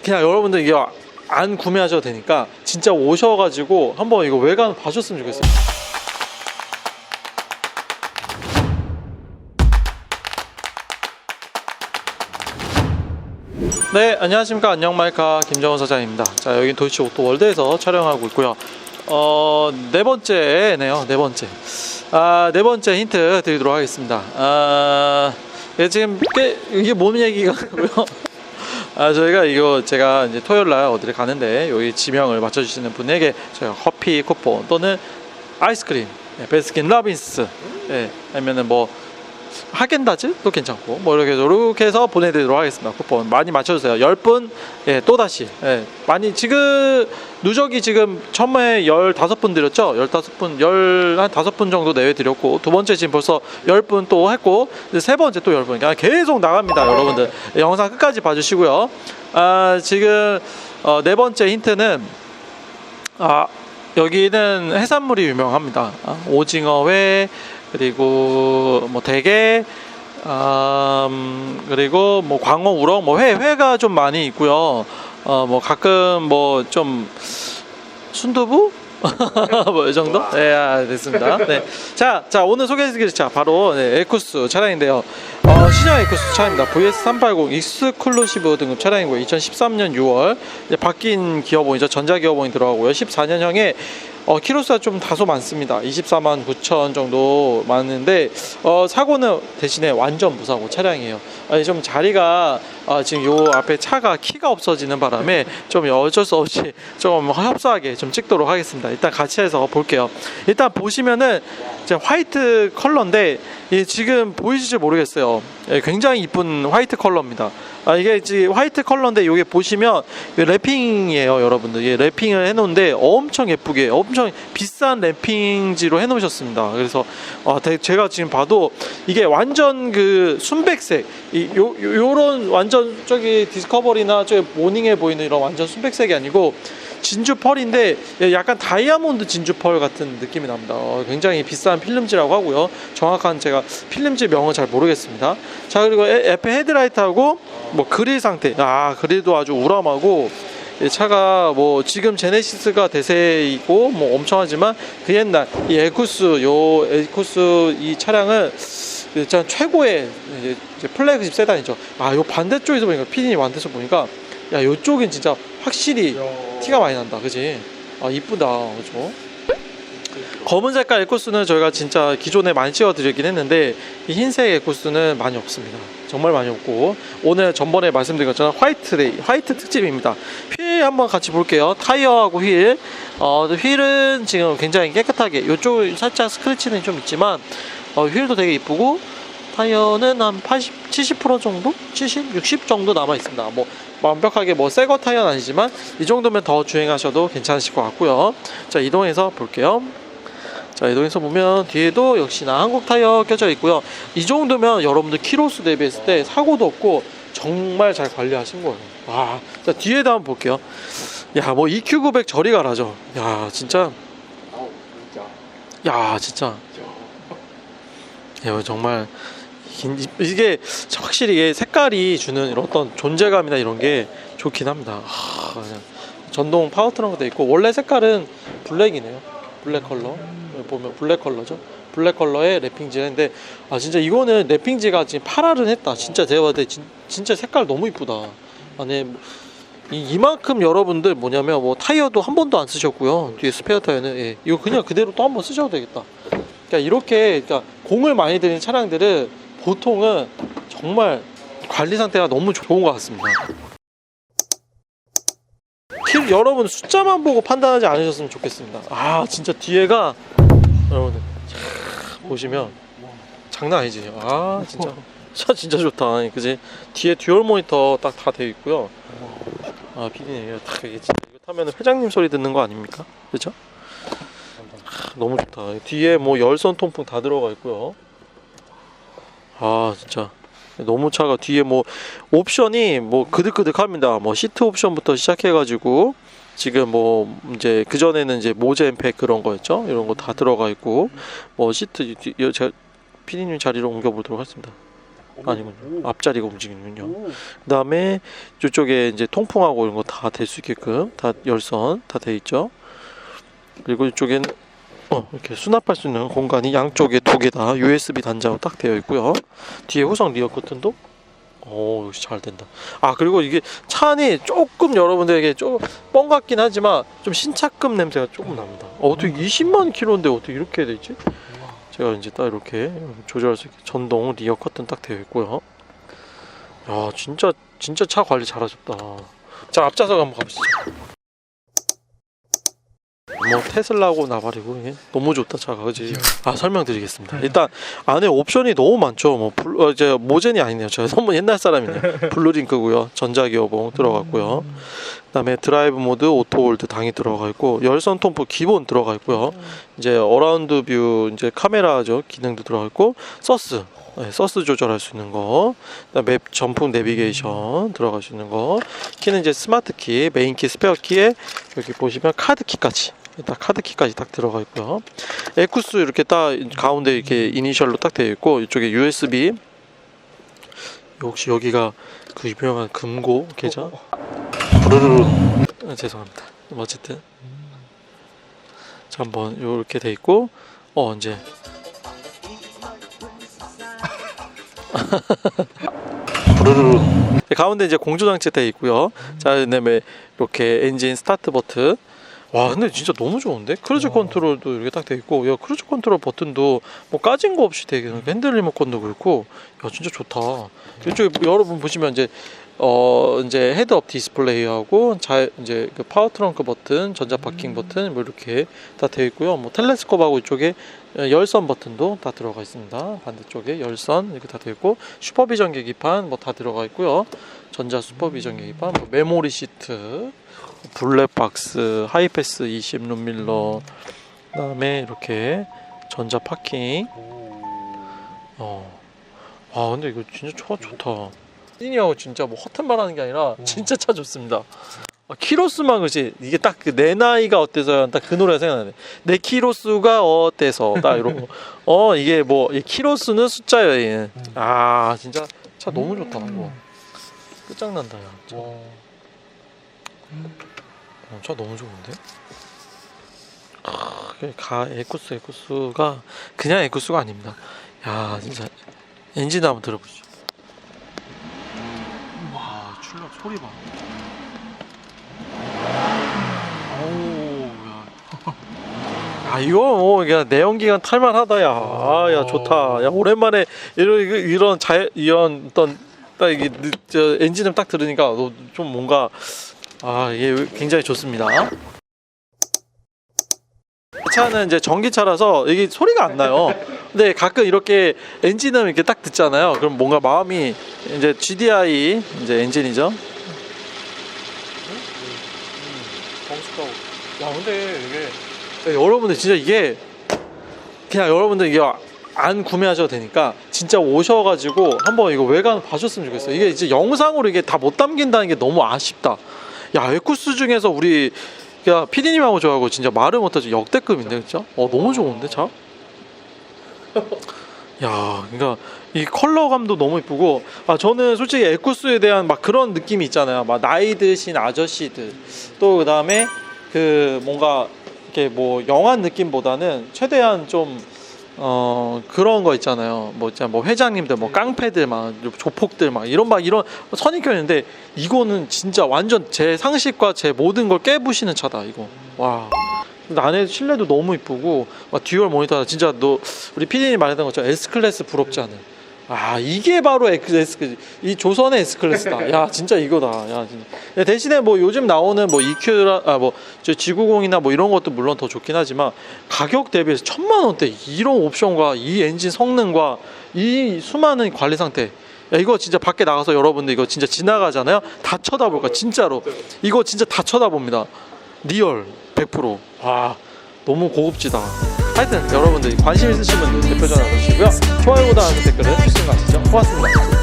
그냥 여러분들 이게 안 구매하셔도 되니까 진짜 오셔가지고 한번 이거 외관 봐줬으면 좋겠어요. 네, 안녕하십니까. 안녕 마이카 김정원 사장입니다. 자, 여기 도시 오토 월드에서 촬영하고 있고요. 어, 네 번째네요. 네 번째. 아, 네 번째 힌트 드리도록 하겠습니다. 아, 예, 지금 꽤, 이게 뭔 얘기가고요. 아, 저희가 이거 제가 이제 토요일 날 어디를 가는데 여기 지명을 맞춰주시는 분에게 저희가 커피 쿠폰 또는 아이스크림, 예, 베스킨 라빈스, 예, 아니면은 뭐 하겐다즈도 괜찮고. 뭐 이렇게 이렇게 해서 보내드리도록 하겠습니다. 쿠폰 많이 맞춰주세요. 10분 예, 또다시 예, 많이 지금 누적이 지금 처음에 15분 드렸죠? 15분 15분 정도 내외 드렸고 두 번째 지금 벌써 10분 또 했고 세 번째 또 10분. 그냥 계속 나갑니다 여러분들. 예, 영상 끝까지 봐주시고요. 아, 지금 어, 네 번째 힌트는 아 여기는 해산물이 유명합니다. 아, 오징어 회 그리고 뭐 대게 아, 음, 그리고 뭐 광어 우럭 뭐 회 회가 좀 많이 있고요. 어 뭐 가끔 뭐 좀 순두부 뭐이 정도? 네, 아, 됐습니다. 네. 자, 자 오늘 소개해드릴 차 바로 네, 에쿠스 차량인데요. 어, 신형 에쿠스 차입니다. VS380 익스클루시브 등급 차량이고요. 2013년 6월 이제 바뀐 기어봉이죠. 전자 기어봉이 들어가고요. 14년형에 어, 키로수가 좀 다소 많습니다. 24만 9천 정도 많은데 어, 사고는 대신에 완전 무사고 차량이에요. 아니, 좀 자리가 아, 지금 요 앞에 차가 키가 없어지는 바람에 좀 어쩔 수 없이 좀 협소하게 좀 찍도록 하겠습니다. 일단 같이 해서 볼게요. 일단 보시면은 이제 화이트 컬러인데 이 지금 보이실지 모르겠어요. 예, 굉장히 이쁜 화이트 컬러입니다. 아, 이게 지금 화이트 컬러인데 이게 보시면 랩핑이에요, 여러분들. 예, 랩핑을 해놓은데 엄청 예쁘게, 엄청 비싼 랩핑지로 해놓으셨습니다. 그래서 아, 되- 제가 지금 봐도 이게 완전 그 순백색, 이, 요, 요, 요런 완전 저기 디스커버리나 저기 모닝에 보이는 이런 완전 순백색이 아니고 진주 펄인데 예, 약간 다이아몬드 진주 펄 같은 느낌이 납니다. 어, 굉장히 비싼 필름지라고 하고요. 정확한 제가 필름지 명은 잘 모르겠습니다. 자 그리고 에- 옆에 헤드라이트하고 뭐 그릴 상태, 아 그릴도 아주 우람하고 이 차가 뭐 지금 제네시스가 대세이고 뭐 엄청하지만 그 옛날 이 에쿠스 요 에쿠스 이 차량은 일단 최고의 이제 플래그십 세단이죠. 아 요 반대쪽에서 보니까 피디님 반대쪽 보니까 야 요쪽은 진짜 확실히 티가 많이 난다, 그지? 아 이쁘다, 그죠? 검은 색깔 에코스는 저희가 진짜 기존에 많이 찍어드리긴 했는데 이 흰색 에코스는 많이 없습니다. 정말 많이 없고 오늘 전번에 말씀드린 것처럼 화이트 데이, 화이트 특집입니다. 휠 한번 같이 볼게요. 타이어하고 휠. 어, 휠은 지금 굉장히 깨끗하게 이쪽 살짝 스크래치는 좀 있지만 어, 휠도 되게 이쁘고 타이어는 한 80, 70% 정도? 70, 60 정도 남아 있습니다. 뭐 완벽하게 뭐 새거 타이어는 아니지만 이 정도면 더 주행하셔도 괜찮으실 것 같고요. 자 이동해서 볼게요. 자 이동해서 보면 뒤에도 역시나 한국 타이어 껴져 있고요. 이 정도면 여러분들 키로수 대비했을 때 사고도 없고 정말 잘 관리하신 거예요. 와, 자 뒤에도 한번 볼게요. 야, 뭐 EQ900 저리 가라죠. 야, 진짜, 야, 진짜. 야, 정말 이- 이게 확실히 이게 색깔이 주는 어떤 존재감이나 이런 게 좋긴 합니다. 하, 그냥 전동 파워 트렁크도 있고 원래 색깔은 블랙이네요. 블랙 컬러 보면 블랙 컬러죠. 블랙 컬러의 랩핑지인데 아 진짜 이거는 랩핑지가 지금 파랄은 했다. 진짜 제가 봤을 때 진, 진짜 색깔 너무 이쁘다. 안에 이, 이만큼 여러분들 뭐냐면 뭐 타이어도 한 번도 안 쓰셨고요. 뒤에 스페어 타이어는 예, 이거 그냥 그대로 또 한 번 쓰셔도 되겠다. 그러니까 이렇게 그러니까 공을 많이 들인 차량들은 보통은 정말 관리 상태가 너무 좋은 것 같습니다. 킬 여러분 숫자만 보고 판단하지 않으셨으면 좋겠습니다. 아 진짜 뒤에가 여러분들 촤, 보시면 장난 아니지. 아 진짜 차 진짜 좋다. 그지? 뒤에 듀얼 모니터 딱 다 되어 있고요. 아 피디님 이거 딱 이게 진짜 이거 타면 회장님 소리 듣는 거 아닙니까? 그렇죠? 너무 좋다. 뒤에 뭐 열선 통풍 다 들어가 있고요. 아 진짜 너무 차가 뒤에 뭐 옵션이 뭐 그득그득합니다. 뭐 시트 옵션부터 시작해 가지고 지금 뭐 이제 그 전에는 이제 모젠팩 그런 거였죠. 이런 거 다 들어가 있고 뭐 시트 제가 피디님 자리로 옮겨 보도록 하겠습니다. 아니군요. 앞자리가 움직이는군요. 오. 그다음에 이쪽에 이제 통풍하고 이런 거 다 될 수 있게끔 다 열선 다 돼 있죠. 그리고 이쪽엔 어, 이렇게 수납할 수 있는 공간이 양쪽에 두 개 다 USB 단자로 딱 되어 있고요. 뒤에 후성 리어 커튼도 오 역시 잘 된다. 아 그리고 이게 차 안이 조금 여러분들에게 좀 뻥 같긴 하지만 좀 신차급 냄새가 조금 납니다. 어, 어떻게 20만 킬로인데 어떻게 이렇게 돼 있지? 제가 이제 딱 이렇게 조절할 수 있게 전동 리어 커튼 딱 되어 있고요. 야 진짜 진짜 차 관리 잘하셨다. 자 앞좌석 한번 가보시죠. 뭐 테슬라고 나발이고 이게 너무 좋다 차가 그지? 아 설명드리겠습니다. 일단 안에 옵션이 너무 많죠. 뭐 블, 어, 이제 모젠이 아니네요. 제가 너무 옛날 사람이네요. 블루링크고요. 전자기어봉 들어갔고요. 그다음에 드라이브 모드 오토 홀드 당이 들어가 있고 열선 톰프 기본 들어가 있고요. 이제 어라운드 뷰 이제 카메라죠 기능도 들어가 있고 서스 네, 서스 조절할 수 있는 거, 맵 전풍 내비게이션 들어갈 수 있는 거, 키는 이제 스마트 키, 메인 키, 스페어 키에 여기 보시면 카드 키까지 딱 카드 키까지 딱 들어가 있고요. 에쿠스 이렇게 딱 가운데 이렇게 이니셜로 딱 되어 있고 이쪽에 USB 역시 여기가 그 유명한 금고 계좌 부르르 아, 죄송합니다. 어쨌든 자 한번 이렇게 돼 있고 어 이제 부르르 가운데 이제 공조 장치 돼 있고요. 자 그다음에 이렇게 엔진 스타트 버튼. 와 근데 진짜 너무 좋은데? 크루즈 컨트롤도 이렇게 딱 돼 있고 야 크루즈 컨트롤 버튼도 뭐 까진 거 없이 되게 핸들 리모컨도 그렇고 야 진짜 좋다. 이쪽에 여러분 보시면 이제 어 이제 헤드업 디스플레이하고 자 이제 그 파워 트렁크 버튼 전자 파킹 버튼 뭐 이렇게 다 되어 있고요. 뭐 텔레스콥하고 이쪽에 열선 버튼도 다 들어가 있습니다. 반대쪽에 열선 이렇게 다 되어 있고 슈퍼비전 계기판 뭐 다 들어가 있고요. 전자 슈퍼비전 계기판 뭐 메모리 시트 블랙박스 하이패스 20 룸밀러 그다음에 이렇게 전자 파킹 어. 아 근데 이거 진짜 차 좋다. 시니하고 진짜 뭐 허튼 말하는 게 아니라 진짜 차 좋습니다. 아, 키로수만 그지 이게 딱그내 나이가 어때서 딱 그 노래가 생각나네. 내 키로수가 어때서 딱 이런 거. 어 이게 뭐 이 키로수는 숫자예요. 얘는. 아 진짜 차 너무 좋다. 이거. 끝장난다 야. 차. 어, 차 너무 좋은데? 아, 그가 에쿠스 에쿠스가 그냥 에쿠스가 아닙니다. 야 진짜 엔진 한번 들어보시죠. 와 출력 소리 봐. 아 이거 뭐 그냥 내연기관 탈만하다 야. 아, 야 좋다. 야 오랜만에 이런 이런 자 이런 어떤 딱 이게 느- 저 엔진음 딱 들으니까 너 좀 뭔가 아 이게 굉장히 좋습니다. 이 차는 이제 전기차라서 이게 소리가 안 나요. 근데 가끔 이렇게 엔진음 이렇게 딱 듣잖아요. 그럼 뭔가 마음이 이제 GDI 이제 엔진이죠. 야 근데 이게 여러분들 진짜 이게 그냥 여러분들 이게 안 구매하셔도 되니까 진짜 오셔가지고 한번 이거 외관 봐줬으면 좋겠어요. 이게 이제 영상으로 이게 다 못 담긴다는 게 너무 아쉽다. 야 에쿠스 중에서 우리 야 피디님하고 저하고 진짜 말을 못하죠 역대급인데 진짜. 어 너무 좋은데 차. 야, 그러니까 이 컬러감도 너무 이쁘고 아 저는 솔직히 에쿠스에 대한 막 그런 느낌이 있잖아요. 막 나이 드신 아저씨들 또 그다음에 그 뭔가 이렇게 뭐 영한 느낌보다는 최대한 좀 어 그런 거 있잖아요. 뭐 진짜 뭐 회장님들 뭐 깡패들 막 조폭들 막 이런 막 이런 선입견인데 이거는 진짜 완전 제 상식과 제 모든 걸 깨부시는 차다 이거. 와. 안에 실내도 너무 이쁘고 막 듀얼 모니터 진짜 너 우리 피디님 말했던 것처럼 S 클래스 부럽지 않은. 아 이게 바로 S 클래스 이 조선의 S 클래스다. 야 진짜 이거다. 야 진짜. 야, 대신에 뭐 요즘 나오는 뭐 EQ라 아뭐저 G90이나 뭐 이런 것도 물론 더 좋긴 하지만 가격 대비해서 천만 원대 이런 옵션과 이 엔진 성능과 이 수많은 관리 상태. 야 이거 진짜 밖에 나가서 여러분들 이거 진짜 지나가잖아요. 다 쳐다볼 거야 진짜로. 이거 진짜 다 쳐다봅니다. 리얼 100%. 와 너무 고급지다. 하여튼 여러분들 관심 있으시면 대표 전화 주시고요. 좋아요보다 댓글은 필수인 거 아시죠? 고맙습니다.